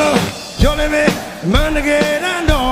လုံးရုံးနေမန်တကယ်တန်တော့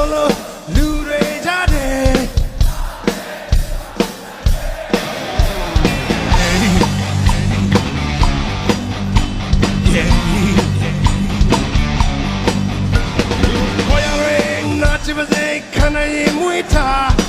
ကုန်လုံးလူတွေကြတယ်ခန္ဓာရင်မွေးထား